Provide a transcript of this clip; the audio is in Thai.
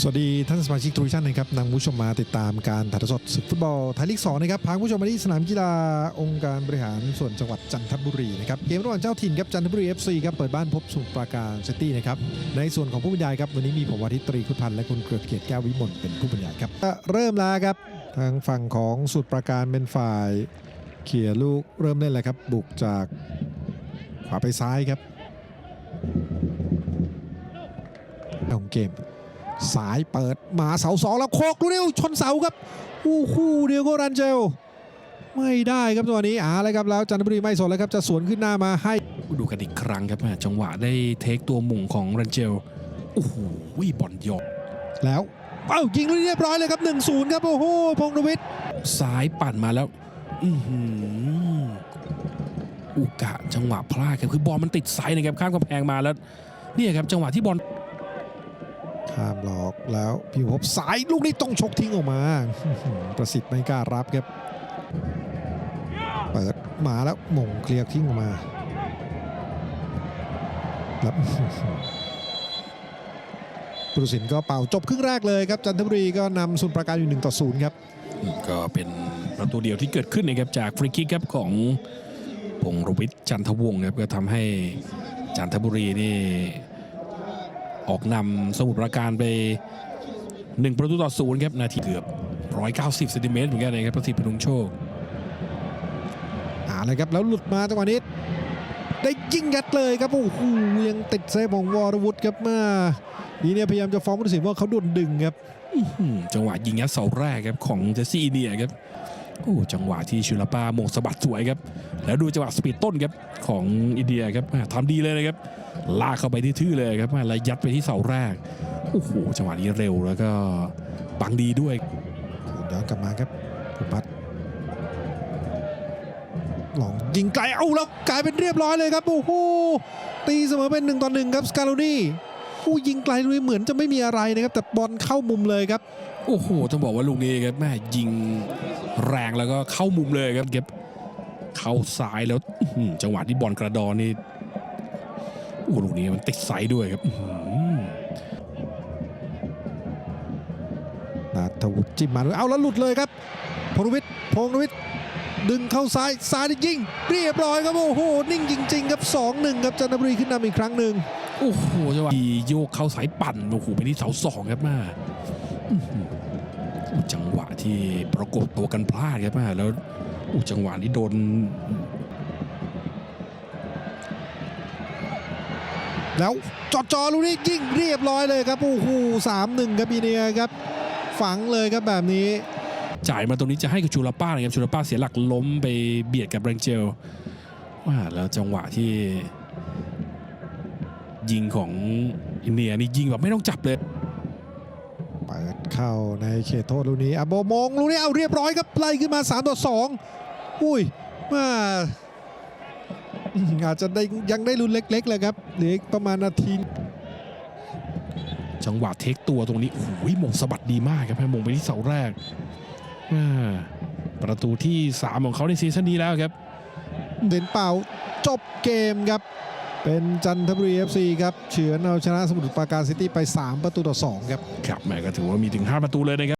สวัสดีท่านสมาชิกทุกท่านนะครับนำผู้ชมมาติดตามการถ่ายทอดสดศึกฟุตบอลไทยลีก2นะครับพาผู้ชมมาที่สนามกีฬาองค์การบริหารส่วนจังหวัดจันทบุรีนะครับเกมระหว่างเจ้าถิ่นครับจันทบุรี FC ครับเปิดบ้านพบสมุทรปราการซิตี้นะครับในส่วนของผู้บรรยายครับวันนี้มีผมวาทิตรีคุดพันธ์และคุณเกลือเกียรติแก้ววิมลเป็นผู้บรรยายครับเริ่มแล้วครับทางฝั่งของสมุทรปราการเป็นฝ่ายเขี่ยลูกเริ่มเล่นแล้วครับบุกจากขวาไปซ้ายครับของเกม สายเปิดมาเสาสองแล้วโคกลูกนี้ชนเสาครับอู้คู่เดียวก็รันเจลไม่ได้ครับตัวนี้อาเลยครับแล้วจันทบุรีไม่สนแล้วครับจะสวนขึ้นหน้ามาให้ดูกันอีกครั้งครับแม่จังหวะได้เทคตัวหมุ่งของรันเจลโอ้โหบอลยอกแล้วเอ้ายิงลูกนี้เรียบร้อยเลยครับ 1-0 ครับ โอ้โหพงษ์นวิทย์ซ้ายปั่นมาแล้วอือหืออุกะจังหวะพลาดครับคือบอลมันติดไซด์นะครับข้ามกำแพงมาแล้วเนี่ยครับจังหวะที่บอล ข้ามหลอกแล้วพี่พบสายลูกนี้ต้องชกทิ้งออกมา ประสิทธิ์ไม่กล้ารับครับ เปิดมาแล้วมงเคลียร์ทิ้งออกมาแล้วผู้ตัดสินก็เป่าจบครึ่งแรกเลยครับจันทบุรีก็นำสุนย์ประการอยู่1ต่อ0ครับก็เป็นประตูเดียวที่เกิดขึ้นนะครับจากฟรีคิกครับของพงรวิทย์จันทวงศ์ครับก็ทำให้จันทบุรีนี่ ออกนำสมุทรปราการไป 1 ประตูต่อศูนย์ครับนาทีเกือบ 190เซนติเมตรเหมือนกันนะครับประสิทธิ์พนุงโชคอ่าเลยครับแล้วหลุดมาจังหวะนี้ได้ยิงยัดเลยครับโอ้โหยังติดเซฟของวรวุฒิครับมาทีเนี่ยพยายามจะฟ้องผู้ตัดสินว่าเขาโดนดึงครับอืมจังหวะยิงยัดเสาแรกครับของเจสซี่อินเนียครับ โอ้จังหวะที่ชุลปาโมงสะบัดสวยครับ แล้วดูจังหวะสปีดต้นครับของอินเดียครับอ่าทำดีเลยนะครับลากเข้าไปที่ทื่อเลยครับแล้วยัดไปที่เสาแรกโอ้โหจังหวะนี้เร็วแล้วก็บังดีด้วยย้อนกลับมาครับภูมิพัฒน์ลองยิงไกลเอาแล้วกลายเป็นเรียบร้อยเลยครับโอ้โหตีเสมอเป็น1ต่อ1ครับสกาโลนี่ ผู้ยิงไกลลุยเหมือนจะไม่มีอะไรนะครับ แต่บอลเข้ามุมเลยครับ โอ้โหต้องบอกว่าลูกนี้ครับแม่ยิงแรงแล้วก็เข้ามุมเลยครับเก็บเข้าซ้ายแล้วอื้อหือจังหวะที่บอลกระดอนนี่โอ้ลูกนี้มันติดไซด์ด้วยครับอื้อหือนาทวุฒิจิ้มมาด้วยเอาแล้วหลุดเลยครับพงษ์วิทย์พงษ์วิทย์ดึงเข้าซ้ายซ้ายได้ยิงเรียบร้อยครับโอ้โหนิ่งจริง ๆ ครับ 2-1 ครับจันทบุรีขึ้นนำอีกครั้งหนึ่ง โอ้โหจังหวะที่โยกเข้าสายปั่นโอ้โหไปที่เสาสองครับมาอื้อหือจังหวะที่ประกบตัวกันพลาดครับมาแล้วอู้จังหวะนี้โดนแล้วจอดจอลูกนี้ยิงเรียบร้อยเลยครับโอ้โหสามหนึ่งครับอีเนียครับ ฝังเลยครับแบบนี้ จ่ายมาตรงนี้จะให้กับชูลาป้านะครับชูลาป้าเสียหลักล้มไปเบียดกับแรงเจลว่าแล้วจังหวะที่ ยิงของอินเดียนี่ยิงแบบไม่ต้องจับเลยเปิดเข้าในเขตโทษลูกนี้อะโบมงลูกนี้เอาเรียบร้อยครับไล่ขึ้นมา3ต่อ2อุ้ยมาอืมอาจจะได้ยังได้ลุ้นเล็กๆเลยครับเหลืออีกประมาณนาทีจังหวะเทคตัวตรงนี้โอ้โหมงสะบัดดีมากครับมงไปที่เสาแรกอ่าประตูที่ 3 ของเขาในซีซั่นนี้แล้วครับ เด่นเป่าจบเกมครับ เป็นจันทบุรี FC ครับเฉือนเอาชนะสมุทรปราการซิตี้ไป 3 ประตูต่อ 2 ครับ ครับแหม่ก็ถือว่ามีถึง 5 ประตูเลยนะครับ